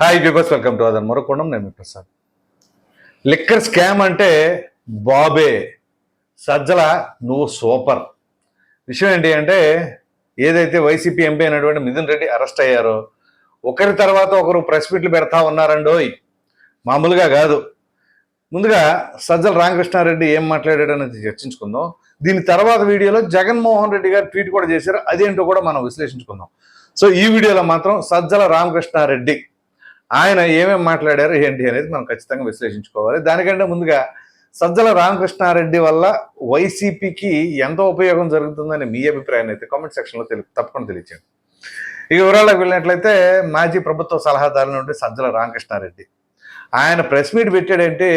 hi viewers welcome to other మరొకొండం నేను Prasad liquor scam అంటే బాబే సజ్జల నువ్వు సూపర్ విషయం ఏంటి అంటే ఏదైతే వైసీపీ ఎంపీ అయినటువంటి మిథున్ రెడ్డి అరెస్ట్ అయ్యారో ఒకరి తర్వాత ఒకరు ప్రెస్ మీట్లు పెడతా ఉన్నారండోయ్ మామూలుగా కాదు. ముందుగా సజ్జల రామకృష్ణారెడ్డి ఏం మాట్లాడాడు అనేది చర్చించుకుందాం. దీని తర్వాత వీడియోలో జగన్మోహన్ రెడ్డి గారు ట్వీట్ కూడా చేశారు. అదేంటో కూడా మనం విశ్లేషించుకుందాం. సో ఈ వీడియోలో మాత్రం సజ్జల రామకృష్ణారెడ్డి ఆయన ఏమేమి మాట్లాడారు ఏంటి అనేది మనం ఖచ్చితంగా విశ్లేషించుకోవాలి. దానికంటే ముందుగా సజ్జల రామకృష్ణారెడ్డి వల్ల వైసీపీకి ఎంత ఉపయోగం జరుగుతుందని మీ అభిప్రాయాన్ని అయితే కామెంట్ సెక్షన్లో తెలి తప్పకుండా తెలియచేయండి. ఈ వివరాలకు వెళ్ళినట్లయితే మాజీ ప్రభుత్వ సలహాదారు నుండి సజ్జల రామకృష్ణారెడ్డి. ఆయన ప్రెస్ మీట్ పెట్టాడంటే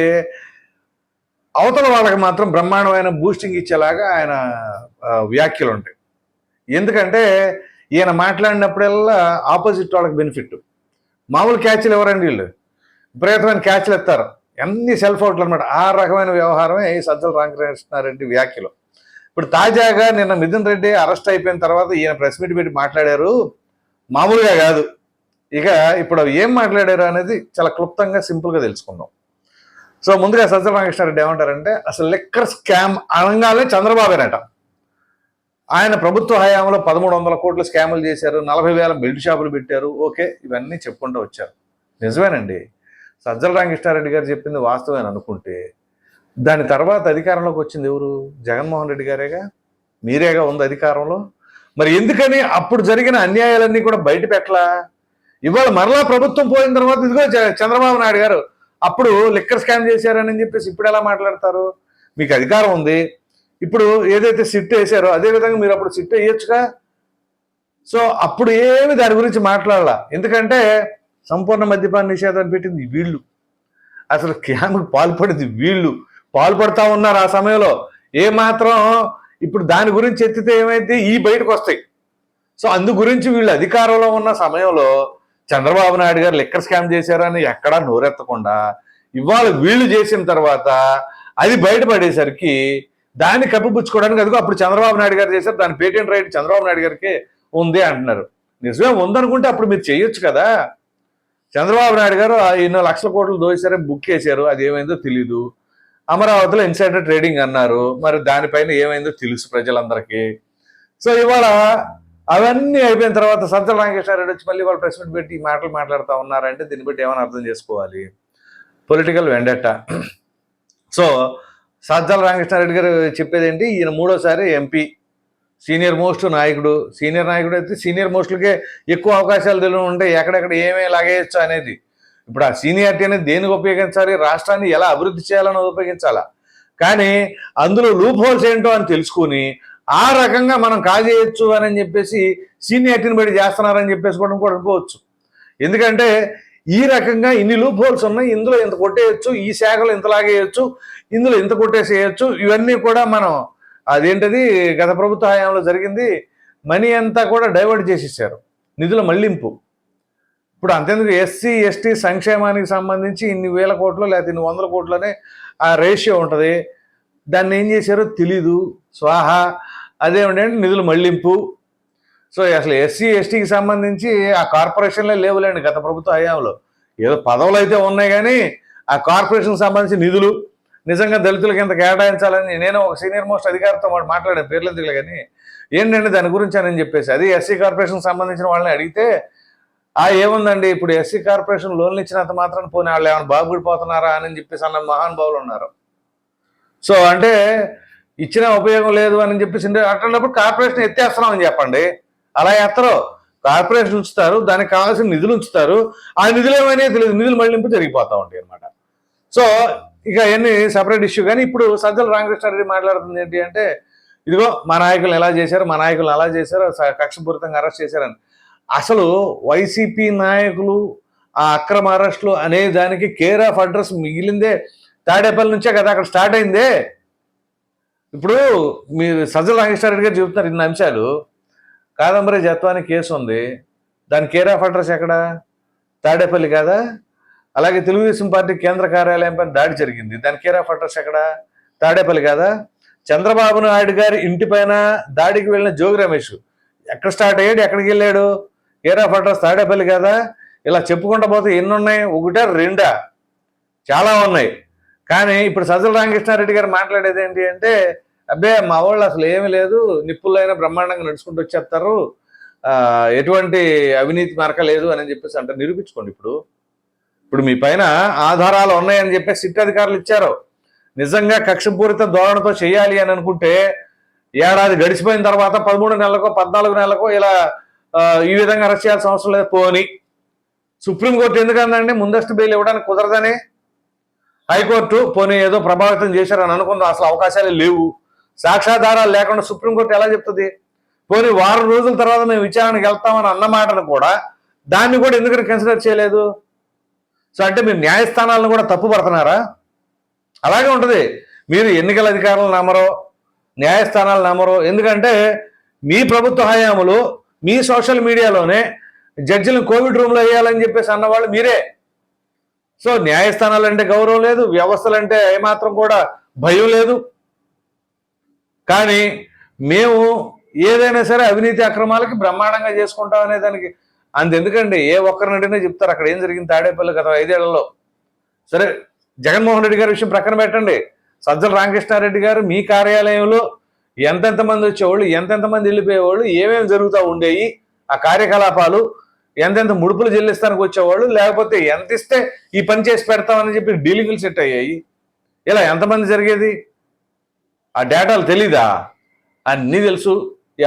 అవతల వాళ్ళకి మాత్రం బ్రహ్మాండమైన బూస్టింగ్ ఇచ్చేలాగా ఆయన వ్యాఖ్యలు ఉంటాయి. ఎందుకంటే ఈయన మాట్లాడినప్పుడల్లా ఆపోజిట్ వాళ్ళకి బెనిఫిట్ మామూలు క్యాచ్లు ఎవరండి వీళ్ళు? విపరీతమైన క్యాచ్లు ఎత్తారు. అన్ని సెల్ఫ్ అవుట్లు అనమాట ఆ రకమైన వ్యవహారమే ఈ సజ్జల రామకృష్ణారెడ్డి వ్యాఖ్యలు. ఇప్పుడు తాజాగా నిన్న మిథున్ రెడ్డి అరెస్ట్ అయిపోయిన తర్వాత ఈయన ప్రెస్ మీట్ పెట్టి మాట్లాడారు. మామూలుగా కాదు. ఇక ఇప్పుడు ఏం మాట్లాడారు అనేది చాలా క్లుప్తంగా సింపుల్గా తెలుసుకుందాం. సో ముందుగా సజ్జల రామకృష్ణారెడ్డి ఏమంటారంటే అసలు లెక్కర్ స్కామ్ అనగానే చంద్రబాబేనట. ఆయన ప్రభుత్వ హయాంలో పదమూడు వందల కోట్లు స్కాములు చేశారు నలభై వేల బెల్ట్ షాపులు పెట్టారు. ఓకే ఇవన్నీ చెప్పుకుంటూ వచ్చారు. నిజమేనండి. సజ్జల రామకృష్ణారెడ్డి గారు చెప్పింది వాస్తవం అనుకుంటే దాని తర్వాత అధికారంలోకి వచ్చింది ఎవరు? జగన్మోహన్ రెడ్డి గారేగా? మీరేగా ఉంది అధికారంలో? మరి ఎందుకని అప్పుడు జరిగిన అన్యాయాలన్నీ కూడా బయట పెట్టలా? ఇవాళ మరలా ప్రభుత్వం పోయిన తర్వాత ఇదిగో చ- చంద్రబాబు నాయుడు గారు అప్పుడు లిక్కర్ స్కామ్ చేశారని చెప్పేసి ఇప్పుడు ఎలా మాట్లాడతారు? మీకు అధికారం ఉంది ఇప్పుడు ఏదైతే సిట్ వేసారో అదే విధంగా మీరు అప్పుడు సిట్ వేయొచ్చుగా? సో అప్పుడు ఏమి దాని గురించి మాట్లాడాల. ఎందుకంటే సంపూర్ణ మద్యపాన నిషేధాన్ని పెట్టింది వీళ్ళు. అసలు క్యామ్కి పాల్పడింది వీళ్ళు. పాల్పడతా ఉన్నారు ఆ సమయంలో. ఏ మాత్రం ఇప్పుడు దాని గురించి ఎత్తితే ఏమైతే ఈ బయటకు వస్తాయి. సో అందు గురించి వీళ్ళు అధికారంలో ఉన్న సమయంలో చంద్రబాబు నాయుడు గారు లిక్కర్ స్కామ్ చేశారని ఎక్కడా నోరెత్తకుండా ఇవాళ వీళ్ళు చేసిన తర్వాత అది బయటపడేసరికి దాన్ని కప్పిపుచ్చుకోవడానికి అదిగో అప్పుడు చంద్రబాబు నాయుడు గారు చేశారు దాని పేటెంట్ రైట్ చంద్రబాబు నాయుడు గారికి ఉంది అంటున్నారు. నిజమే ఉందనుకుంటే అప్పుడు మీరు చేయొచ్చు కదా. చంద్రబాబు నాయుడు గారు ఎన్నో లక్షల కోట్లు దోశారని బుక్ చేశారు అది ఏమైందో తెలీదు. అమరావతిలో ఇన్సైడర్ ట్రేడింగ్ అన్నారు మరి దానిపైన ఏమైందో తెలుసు ప్రజలందరికీ. సో ఇవాళ అవన్నీ అయిపోయిన తర్వాత సజ్జల రామకృష్ణారెడ్డి వచ్చి మళ్ళీ వాళ్ళు ప్రెస్ మీట్ పెట్టి ఈ మాటలు మాట్లాడుతూ ఉన్నారంటే దీన్ని బట్టి ఏమైనా అర్థం చేసుకోవాలి. పొలిటికల్ వెండట సో సజ్జల రామకృష్ణారెడ్డి గారు చెప్పేది ఏంటి ఈయన మూడోసారి ఎంపీ. సీనియర్ మోస్ట్ నాయకుడు. సీనియర్ నాయకుడు అయితే సీనియర్ మోస్ట్లకే ఎక్కువ అవకాశాలు తెలియ ఉంటాయి ఎక్కడెక్కడ ఏమేమి లాగేయచ్చు అనేది. ఇప్పుడు ఆ సీనియారిటీ అనేది దేనికి ఉపయోగించాలి? రాష్ట్రాన్ని ఎలా అభివృద్ధి చేయాలని ఉపయోగించాలా? కానీ అందులో లూప్ హోల్స్ ఏంటో అని తెలుసుకుని ఆ రకంగా మనం కాజేయచ్చు అని చెప్పేసి సీనియారిటీని బట్టి చేస్తున్నారని చెప్పేసి కూడా కూడా అనుకోవచ్చు. ఎందుకంటే ఈ రకంగా ఇన్ని లూప్ హోల్స్ ఉన్నాయి. ఇందులో ఇంత కొట్టేయచ్చు ఈ శాఖలో ఇంత లాగేయచ్చు ఇందులో ఇంత కొట్టేసేయచ్చు. ఇవన్నీ కూడా మనం అదేంటది? గత ప్రభుత్వ హయాంలో జరిగింది. మనీ అంతా కూడా డైవర్ట్ చేసేసారు. నిధుల మళ్ళింపు. ఇప్పుడు అంతేందుకు? ఎస్సీ ఎస్టీ సంక్షేమానికి సంబంధించి ఇన్ని వేల కోట్లు లేకపోతే ఇన్ని వందల కోట్లనే ఆ రేషియో ఉంటుంది. దాన్ని ఏం చేశారో తెలీదు. స్వాహ! అదేమిటంటే నిధుల మళ్ళింపు. సో అసలు ఎస్సీ ఎస్టీకి సంబంధించి ఆ కార్పొరేషన్లే లేవులేండి గత ప్రభుత్వ హయాంలో. ఏదో పదవులు అయితే ఉన్నాయి కానీ ఆ కార్పొరేషన్కి సంబంధించి నిధులు నిజంగా దళితులకి ఇంత కేటాయించాలని నేను ఒక సీనియర్ మోస్ట్ అధికారితో మాట మాట్లాడాను పేర్లు ఎందుకులే కానీ ఏంటంటే దాని గురించి అని చెప్పేసి అది ఎస్సీ కార్పొరేషన్కి సంబంధించిన వాళ్ళని అడిగితే ఆ ఏముందండి ఇప్పుడు ఎస్సీ కార్పొరేషన్ లోన్లు ఇచ్చినంత మాత్రం పోనీ వాళ్ళు ఏమైనా బాగుపడిపోతున్నారా అని చెప్పేసి అన్న మహానుభావులు ఉన్నారు. సో అంటే ఇచ్చిన ఉపయోగం లేదు అని చెప్పేసి అట్లాంటప్పుడు కార్పొరేషన్ ఎత్తేస్తున్నామని చెప్పండి. అలా ఎత్తరు కార్పొరేషన్ ఉంచుతారు దానికి కావాల్సిన నిధులు ఉంచుతారు. ఆ నిధులు ఏమైనా తెలియదు. నిధులు మళ్ళింపు జరిగిపోతూ ఉంటాయి అనమాట సో ఇక అవన్నీ సపరేట్ ఇష్యూ కానీ ఇప్పుడు సజ్జల రామకృష్ణారెడ్డి మాట్లాడుతుంది ఏంటి అంటే ఇదిగో మా నాయకులు ఎలా చేశారు మా నాయకులు అలా చేశారు స- కక్షపూరితంగా అరెస్ట్ చేశారని. అసలు వైసీపీ నాయకులు ఆ అక్రమ అరెస్టులు అనే దానికి కేర్ ఆఫ్ అడ్రస్ మిగిలిందే. తాడేపల్లి నుంచే కదా అక్కడ స్టార్ట్ అయిందే. ఇప్పుడు మీరు సజ్జల రామకృష్ణారెడ్డి గారు చెబుతున్నారు ఇన్ని అంశాలు. కాదంబరి జత్వానికి కేసు ఉంది. దాని కేర్ ఆఫ్ అడ్రస్ ఎక్కడ? తాడేపల్లి కాదా? అలాగే తెలుగుదేశం పార్టీ కేంద్ర కార్యాలయం పైన దాడి జరిగింది. దాని కేర్ ఆఫ్ అడ్రస్ ఎక్కడ? తాడేపల్లి కాదా? చంద్రబాబు నాయుడు గారి ఇంటి పైన దాడికి వెళ్ళిన జోగి రమేష్ ఎక్కడ స్టార్ట్ అయ్యాడు? ఎక్కడికి వెళ్ళాడు? కేర్ ఆఫ్ అడ్రస్ తాడేపల్లి కదా? ఇలా చెప్పుకుంటా పోతే ఎన్ని ఉన్నాయి ఒకటా రెండా? చాలా ఉన్నాయి. కానీ ఇప్పుడు సజ్జల రామకృష్ణారెడ్డి గారు మాట్లాడేది ఏంటి అంటే అబ్బే మా వాళ్ళు అసలు ఏమీ లేదు. నిప్పులైనా బ్రహ్మాండంగా నడుచుకుంటూ వచ్చేస్తారు. ఎటువంటి అవినీతి మరక లేదు అని చెప్పేసి అంటే నిరూపించుకోండి ఇప్పుడు. ఇప్పుడు మీ పైన ఆధారాలు ఉన్నాయని చెప్పేసి సిట్ అధికారులు ఇచ్చారు. నిజంగా కక్షపూరిత ధోరణితో చేయాలి అని అనుకుంటే ఏడాది గడిచిపోయిన తర్వాత పదమూడు నెలలకో పద్నాలుగు నెలలకో ఇలా ఈ విధంగా అరెస్ట్ చేయాల్సిన అవసరం లేదు. పోని. సుప్రీంకోర్టు ఎందుకందండి? ముందస్తు బెయిల్ ఇవ్వడానికి కుదరదని. హైకోర్టు పోనీ ఏదో ప్రభావితం చేశారని అనుకుందాం. అసలు అవకాశాలే లేవు. సాక్ష్యాధారాలు లేకుండా సుప్రీంకోర్టు ఎలా చెప్తుంది? పోనీ వారం రోజుల తర్వాత మేము విచారణకు వెళ్తామని అన్న మాటను కూడా దాన్ని కూడా ఎందుకని కన్సిడర్ చేయలేదు? సో అంటే మీరు న్యాయస్థానాలను కూడా తప్పు పడుతున్నారా? అలాగే ఉంటుంది. మీరు ఎన్నికల అధికారులను నమ్మరో న్యాయస్థానాలు నమ్మరో ఎందుకంటే మీ ప్రభుత్వ హయాములు మీ సోషల్ మీడియాలోనే జడ్జిలను కోవిడ్ రూమ్లో వేయాలని చెప్పేసి అన్నవాళ్ళు మీరే. సో న్యాయస్థానాలు అంటే గౌరవం లేదు వ్యవస్థలు అంటే ఏమాత్రం కూడా భయం లేదు. కానీ మేము ఏదైనా సరే అవినీతి అక్రమాలకి బ్రహ్మాండంగా చేసుకుంటాం అనే దానికి అంతెందుకండి ఏ ఒక్కరినడినే చెప్తారు. అక్కడ ఏం జరిగింది? తాడేపల్లి గత ఐదేళ్ళలో. సరే జగన్మోహన్ రెడ్డి గారి విషయం ప్రక్కన పెట్టండి. సజ్జల రామకృష్ణారెడ్డి గారు మీ కార్యాలయంలో ఎంతెంత మంది వచ్చేవాళ్ళు ఎంతెంత మంది వెళ్ళిపోయేవాళ్ళు ఏమేమి జరుగుతూ ఉండేవి ఆ కార్యకలాపాలు ఎంతెంత ముడుపులు చెల్లిస్తానికి వచ్చేవాళ్ళు లేకపోతే ఎంత ఇస్తే ఈ పని చేసి పెడతామని చెప్పి డీలింగులు సెట్ అయ్యాయి. ఇలా ఎంతమంది జరిగేది? ఆ డేటాలు తెలీదా? అన్నీ తెలుసు.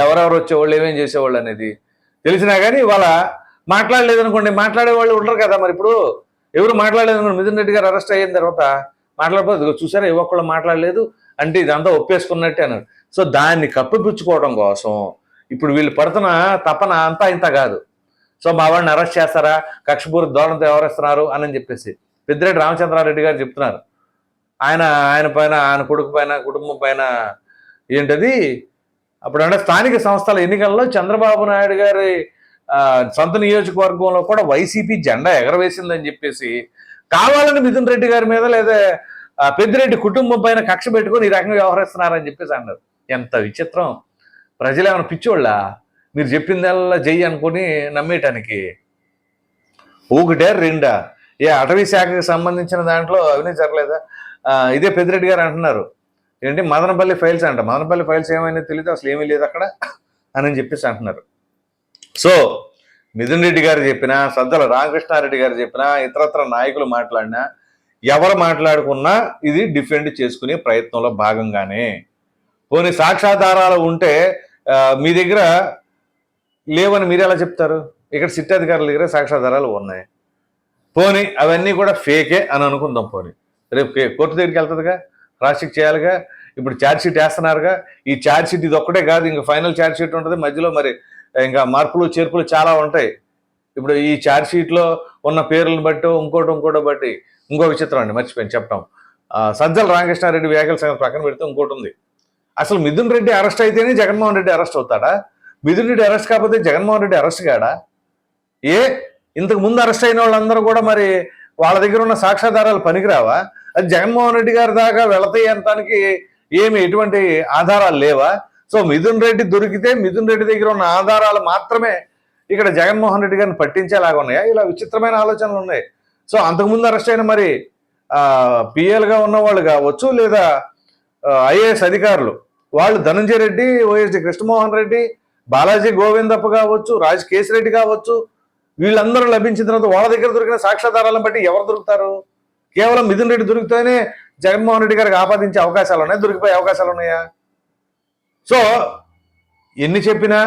ఎవరెవరు వచ్చేవాళ్ళు ఏమేం చేసేవాళ్ళు అనేది తెలిసినా కానీ వాళ్ళ మాట్లాడలేదనుకోండి మాట్లాడే వాళ్ళు ఉండరు కదా మరి ఇప్పుడు. ఎవరు మాట్లాడలేదనుకోండి మిథున్ రెడ్డి గారు అరెస్ట్ అయిన తర్వాత మాట్లాడకపోతే చూసారా ఏ ఒక్కళ్ళు మాట్లాడలేదు. అంటే ఇదంతా ఒప్పేసుకున్నట్టే అన్నారు సో దాన్ని కప్పిపుచ్చుకోవడం కోసం ఇప్పుడు వీళ్ళు పడుతున్న తపన అంతా ఇంత కాదు. సో మా వాడిని అరెస్ట్ చేస్తారా? కక్షపూర్ ధోరణితో ఎవరేస్తున్నారు అని చెప్పేసి పెద్దిరెడ్డి రామచంద్రారెడ్డి గారు చెప్తున్నారు. ఆయన ఆయన పైన ఆయన కొడుకు పైన కుటుంబం పైన ఏంటది? అప్పుడంటే స్థానిక సంస్థల ఎన్నికల్లో చంద్రబాబు నాయుడు గారి సొంత నియోజకవర్గంలో కూడా వైసీపీ జెండా ఎగరవేసిందని చెప్పేసి కావాలని మిథున్ రెడ్డి గారి మీద లేదా పెద్దిరెడ్డి కుటుంబం పైన కక్ష పెట్టుకొని ఈ రకంగా వ్యవహరిస్తున్నారని చెప్పేసి అన్నారు. ఎంత విచిత్రం. ప్రజలు ఏమైనా పిచ్చోళ్ళ? మీరు చెప్పిందల్లా చెయ్యి అనుకుని నమ్మేయటానికి. ఒకటే రెండా? ఏ అటవీ శాఖకి సంబంధించిన దాంట్లో అవినీతి జరగలేదా? ఇదే పెద్దిరెడ్డి గారు అంటున్నారు. ఏంటి? మదనపల్లి ఫైల్స్ అంట. మదనపల్లి ఫైల్స్ ఏమైనా తెలియదు అసలు ఏమీ లేదు అక్కడ అని చెప్పేసి అంటున్నారు. సో మిథున్ రెడ్డి గారు చెప్పినా సద్దల రామకృష్ణారెడ్డి గారు చెప్పినా ఇతరత్ర నాయకులు మాట్లాడినా ఎవరు మాట్లాడుకున్నా ఇది డిఫెండ్ చేసుకునే ప్రయత్నంలో భాగంగానే. పోనీ సాక్ష్యాధారాలు ఉంటే మీ దగ్గర లేవని మీరు ఎలా చెప్తారు? ఇక్కడ సిట్ అధికారుల దగ్గర సాక్ష్యాధారాలు ఉన్నాయి. పోనీ అవన్నీ కూడా ఫేకే అని అనుకుందాం పోనీ. రేపు కోర్టు దగ్గరికి వెళ్తుందిగా? క్రాస్ చెక్ చేయాలిగా? ఇప్పుడు ఛార్జ్షీట్ వేస్తున్నారుగా? ఈ ఛార్జ్షీట్ ఇది ఒక్కటే కాదు ఇంకా ఫైనల్ ఛార్జ్షీట్ ఉంటుంది. మధ్యలో మరి ఇంకా మార్పులు చేర్పులు చాలా ఉంటాయి. ఇప్పుడు ఈ ఛార్జ్షీట్లో ఉన్న పేర్లను బట్టి ఇంకోటి ఇంకోటి బట్టి ఇంకో విచిత్రం అండి మర్చిపోయింది చెప్పడం సజ్జల రామకృష్ణారెడ్డి వ్యాఖ్యల సంగతి పక్కన పెడితే ఇంకోటి ఉంది. అసలు మిథున్ రెడ్డి అరెస్ట్ అయితేనే జగన్మోహన్ రెడ్డి అరెస్ట్ అవుతాడా? మిథున్ రెడ్డి అరెస్ట్ కాకపోతే జగన్మోహన్ రెడ్డి అరెస్ట్ కాడా ఏ? ఇంతకు ముందు అరెస్ట్ అయిన వాళ్ళందరూ కూడా మరి వాళ్ళ దగ్గర ఉన్న సాక్ష్యాధారాలు పనికిరావా? అది జగన్మోహన్ రెడ్డి గారి దాకా వెళతాయి అంతానికి ఏమి ఎటువంటి ఆధారాలు లేవా? సో మిథున్ రెడ్డి దొరికితే మిథున్ రెడ్డి దగ్గర ఉన్న ఆధారాలు మాత్రమే ఇక్కడ జగన్మోహన్ రెడ్డి గారిని పట్టించేలాగా ఉన్నాయా? ఇలా విచిత్రమైన ఆలోచనలు ఉన్నాయి. సో అంతకుముందు అరెస్ట్ అయిన మరి పిఎల్గా ఉన్న వాళ్ళు కావచ్చు లేదా ఐఏఎస్ అధికారులు వాళ్ళు ధనంజయ రెడ్డి ఓఎస్డి కృష్ణమోహన్ రెడ్డి బాలాజీ గోవిందప్ప కావచ్చు రాజ్ కేసిరెడ్డి కావచ్చు వీళ్ళందరూ లభించిన తర్వాత వాళ్ళ దగ్గర దొరికిన సాక్ష్యాధారాలను బట్టి ఎవరు దొరుకుతారు? కేవలం మిథున్ రెడ్డి దొరికితేనే జగన్మోహన్ రెడ్డి గారికి ఆపాదించే అవకాశాలు ఉన్నాయి. దొరికిపోయే అవకాశాలు ఉన్నాయా? సో ఎన్ని చెప్పినా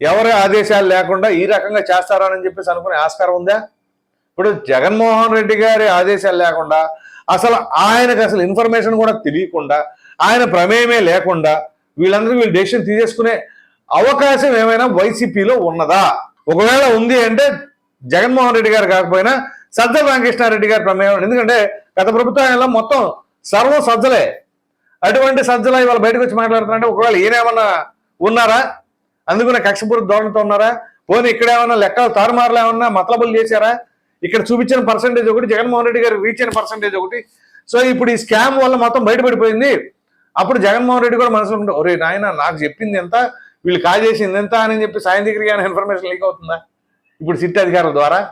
ఎవరి ఆదేశాలు లేకుండా ఈ రకంగా చేస్తారని చెప్పేసి అనుకునే ఆస్కారం ఉందా? ఇప్పుడు జగన్మోహన్ రెడ్డి గారి ఆదేశాలు లేకుండా అసలు ఆయనకు అసలు ఇన్ఫర్మేషన్ కూడా తెలియకుండా ఆయన ప్రమేయమే లేకుండా వీళ్ళందరూ వీళ్ళు డెసిషన్ తీసేసుకునే అవకాశం ఏమైనా వైసీపీలో ఉన్నదా? ఒకవేళ ఉంది అంటే జగన్మోహన్ రెడ్డి గారు కాకపోయినా సజ్జల రామకృష్ణారెడ్డి గారి ప్రమేయం. ఎందుకంటే గత ప్రభుత్వంలో మొత్తం సర్వం సజ్జలే. అటువంటి సజ్జల ఇవాళ బయటకు వచ్చి మాట్లాడుతున్నారంటే ఒకవేళ ఈయనేమన్నా ఉన్నారా? అందుకునే కక్షపూర్తి ధోరణితో ఉన్నారా? పోనీ ఇక్కడ ఏమన్నా లెక్కలు తారుమారులు ఏమన్నా మతలబులు చేశారా? ఇక్కడ చూపించిన పర్సంటేజ్ ఒకటి జగన్మోహన్ రెడ్డి గారు రీచ్ అయిన పర్సంటేజ్ ఒకటి. సో ఇప్పుడు ఈ స్కామ్ వల్ల మొత్తం బయటపడిపోయింది. అప్పుడు జగన్మోహన్ రెడ్డి కూడా మనసులో ఉంటే, ఒరే నాయన నాకు చెప్పింది ఎంత? వీళ్ళు కాజేసింది ఎంత? అని చెప్పి సాయం దగ్గరికి ఇన్ఫర్మేషన్ లీక్ అవుతుందా? ఇప్పుడు సిట్ అధికారుల ద్వారా?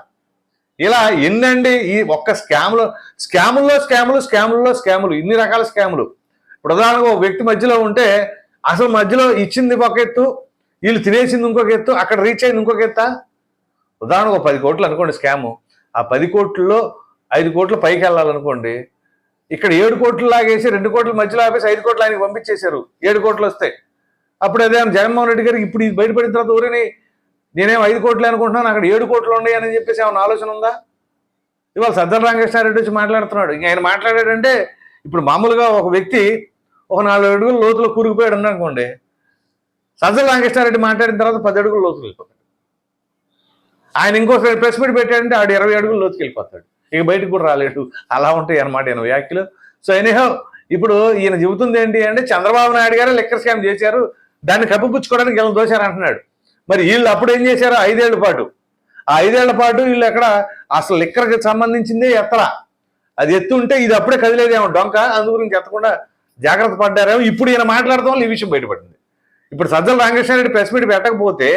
ఇలా ఎన్నండి ఈ ఒక్క స్కామ్లో స్కాముల్లో స్కాములు స్కాముల్లో స్కాములు ఇన్ని రకాల స్కాములు. ఇప్పుడు ఉదాహరణకు ఒక వ్యక్తి మధ్యలో ఉంటే అసలు మధ్యలో ఇచ్చింది ఒక ఎత్తు వీళ్ళు తినేసింది ఇంకొక ఎత్తు అక్కడ రీచ్ అయింది ఇంకొక ఎత్తా? ఉదాహరణకు ఒక పది కోట్లు అనుకోండి స్కాము. ఆ పది కోట్లలో ఐదు కోట్లు పైకి వెళ్ళాలనుకోండి ఇక్కడ ఏడు కోట్లు లాగేసి రెండు కోట్ల మధ్యలో ఆపేసి ఐదు కోట్లు ఆయనకి పంపించేశారు. ఏడు కోట్లు వస్తాయి. అప్పుడు అదే జగన్మోహన్ రెడ్డి గారికి ఇప్పుడు ఇది బయటపడిన తర్వాత ఊరిని నేనేం ఐదు కోట్లు అనుకుంటున్నాను అక్కడ ఏడు కోట్లు ఉన్నాయి అని చెప్పేసి ఏమైనా ఆలోచన ఉందా? ఇవాళ సజ్జల రామకృష్ణారెడ్డి వచ్చి మాట్లాడుతున్నాడు. ఇంక ఆయన మాట్లాడాడంటే ఇప్పుడు మామూలుగా ఒక వ్యక్తి ఒక నాలుగు అడుగులు లోతులో కూరుకుపోయాడు అనుకోండి సజ్జల రామకృష్ణారెడ్డి మాట్లాడిన తర్వాత పది అడుగులు లోతుకు వెళ్ళిపోతాడు. ఆయన ఇంకోసారి ప్రెస్ మీట్ పెట్టాడంటే ఆడు ఇరవై అడుగులు లోతుకి వెళ్ళిపోతాడు. ఇక బయటకు కూడా రాలేడు. అలా ఉంటాయి అనమాట ఈయన వ్యాఖ్యలు. సో ఎనీహో ఇప్పుడు ఈయన చెబుతుంది ఏంటి అంటే చంద్రబాబు నాయుడు గారు లెక్కర్ స్కామ్ చేశారు. దాన్ని కప్పిపుచ్చుకోవడానికి వీళ్ళని దోశారు అంటున్నాడు మరి వీళ్ళు అప్పుడు ఏం చేశారు? ఐదేళ్ళ పాటు. ఆ ఐదేళ్ళ పాటు వీళ్ళు ఎక్కడ? అసలు లిక్కర్కి సంబంధించిందే ఎత్తరా అది ఎత్తు ఉంటే ఇది అప్పుడే కదిలేదేమో. డొంక అందు గురించి ఎత్తకుండా జాగ్రత్త పడ్డారేమో. ఇప్పుడు ఈయన మాట్లాడటం వల్ల ఈ విషయం బయటపడింది. ఇప్పుడు సజ్జల రామకృష్ణారెడ్డి ప్రెస్ మీట్ పెట్టకపోతే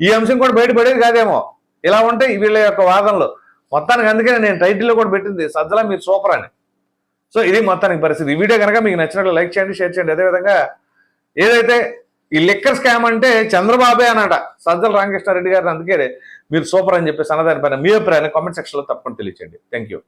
ఈ అంశం కూడా బయటపడేది కాదేమో. ఇలా ఉంటే వీళ్ళ యొక్క వాదనలు. మొత్తానికి అందుకనే నేను టైటిల్లో కూడా పెట్టింది సజ్జల మీరు సూపర్ అని. సో ఇది మొత్తానికి పరిస్థితి. ఈ వీడియో కనుక మీకు నచ్చినట్లు లైక్ చేయండి షేర్ చేయండి. అదేవిధంగా ఏదైతే ఈ లిక్కర్ స్కామ్ అంటే చంద్రబాబే అనట సజ్జల రామకృష్ణారెడ్డి గారిని అందుకే మీరు సూపర్ అని చెప్పేసి అన్నదానిపైన మీ అభిప్రాయాన్ని కామెంట్ సెక్షన్లో తప్పకుండా తెలియచేయండి. Thank you